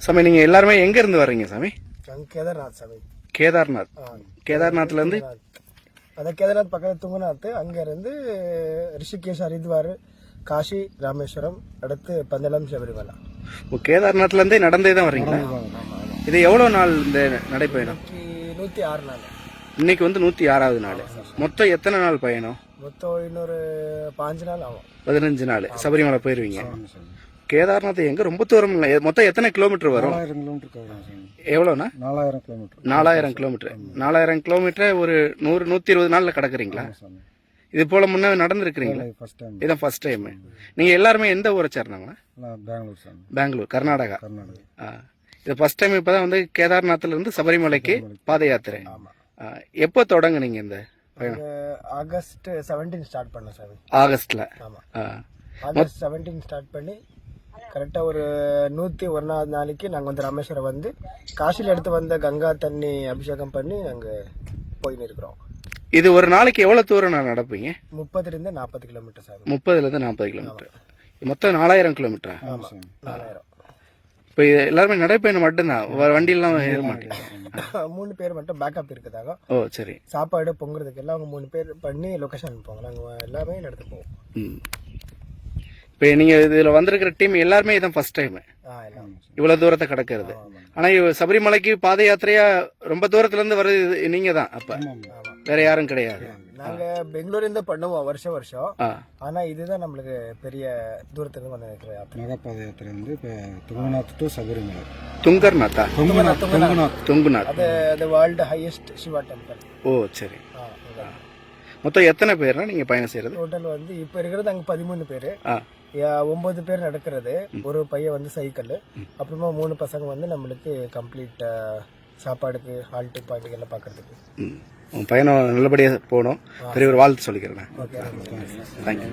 சாமி நீங்க எல்லாருமே எங்க இருந்து வர்றீங்க சாமி? கேதார்நாத் சாமி. கேதார்நாத். ஆ, கேதார்நாத்ல இருந்து அதான் கேதார்நாத் பக்கத்துல துங்கநாத். அங்க இருந்து ரிஷிகேஷ் ஹரித்வார் காஷி ராமேஸ்வரம் அடுத்து பந்தளம் சபரிமலை. ஓ, கேதார்நாத்ல இருந்தே நடந்தே தான் வர்றீங்களா இது எவ்வளவு நாள் இந்த நடைப்பயணம்? நூத்தி ஆறு நாள். இன்னைக்கு வந்து நூத்தி ஆறாவது நாள். மொத்தம் எத்தனை நாள் பயணம்? மொத்தம் இன்னொரு பாஞ்சு நாள் ஆகும். பதினஞ்சு நாள். சபரிமலை போயிருவீங்க. கேதார்நாத் எங்க? ரொம்ப தூரம் இல்லை. மொத்தம் எத்தனை கிலோமீட்டர் வரும்? நாலாயிரம் கிலோமீட்டர் எவ்வளோண்ணா? நாலாயிரம் கிலோமீட்டர். நாலாயிரம் கிலோமீட்டர். நாலாயிரம் கிலோமீட்டர் ஒரு நூறு நூத்தி இருபது நாள்ல கடக்குறீங்களா? இது போல முன்ன நடந்திருக்கிறீங்களா? இதான் ஃபர்ஸ்ட் டைம் நீங்க எல்லாருமே எந்த ஊரை சேர்ந்தாங்களா பெங்களூர் பெங்களூர் கர்நாடகா. கர்நாடகா. இது ஃபர்ஸ்ட் டைம் இப்பதான் வந்து கேதார்நாத்ல இருந்து சபரிமலைக்கு பாத யாத்திரை. எப்போ தொடங்குனீங்க இந்த ஆகஸ்ட் செவன்டீன் ஸ்டார்ட் பண்ணோம் சாமி. ஆகஸ்ட்ல. ஆமா. ஆ. ஆகஸ்ட் செவன்டீன் ஸ்டார்ட் பண்ணி கரெக்டாக ஒரு நூற்றி ஒன்றாவது நாளைக்கு நாங்கள் வந்து ராமேஸ்வரம் வந்து காசியில் எடுத்து வந்த கங்கா தண்ணி அபிஷேகம் பண்ணி நாங்கள் போயின்னு இருக்கிறோம். இது ஒரு நாளைக்கு எவ்வளவு தூரம் நான் நடப்பீங்க? முப்பதுலேருந்து நாற்பது கிலோமீட்டர் சார். முப்பதுல இருந்து நாற்பது கிலோமீட்டர் மொத்தம் நாலாயிரம் கிலோமீட்டரா ஆமாம் நாலாயிரம். இப்போ இது எல்லாருமே நடைப்பயணம் மட்டும்தான். வண்டியெல்லாம் ஏற மாட்டேங்க. மூணு பேர் மட்டும் பேக்கப் இருக்குதாங்க ஓ சரி. சாப்பாடு பொங்குறதுக்கு எல்லாம் அவங்க மூணு பேர் பண்ணி லொக்கேஷன் அனுப்புவாங்க. நாங்கள் எல்லாமே எடுத்து போவோம் ம். இப்போ நீங்க இதுல வந்திருக்கிற டீம் எல்லாருமே இதான் ஃபர்ஸ்ட் டைம் இவ்வளவு தூரத்தை கடக்கிறது. ஆனா இவ சபரிமலைக்கு பாத யாத்திரையா ரொம்ப தூரத்துல இருந்து வர்றது நீங்க தான் அப்ப. வேற யாரும் கிடையாது. நாங்கள் பெங்களூர்லேருந்து பண்ணுவோம் வருஷம் வருஷம். ஆனால் இதுதான் நம்மளுக்கு பெரிய தூரத்துலேருந்து வந்து இருக்கிற யாத்திரை. மகாபாத யாத்திரை வந்து இப்போ துங்கநாத் டு சபரிமலை. துங்கர்நாத்தா? துங்கநாத் துங்கநாத் துங்குநாத். அது அது வேர்ல்டு ஹையஸ்ட் சிவா டெம்பிள் ஓ சரி. மொத்தம் எத்தனை பேர்னா நீங்க பயணம் செய்யறது? டோட்டல் வந்து இப்போ இருக்கிறது அங்கே பதிமூணு பேர். ஆ. ஒன்பது பேர் நடக்கிறது. ஒரு பையன் வந்து சைக்கிள். அப்புறமா மூணு பசங்க வந்து நம்மளுக்கு கம்ப்ளீட் சாப்பாடுக்கு ஹால்ட்டு பாயிண்ட் எல்லாம் பார்க்கறதுக்கு உன் பயணம் நல்லபடியா போகணும். பெரிய ஒரு வாழ்த்து சொல்லிக்கிறேன். Okay. Thank you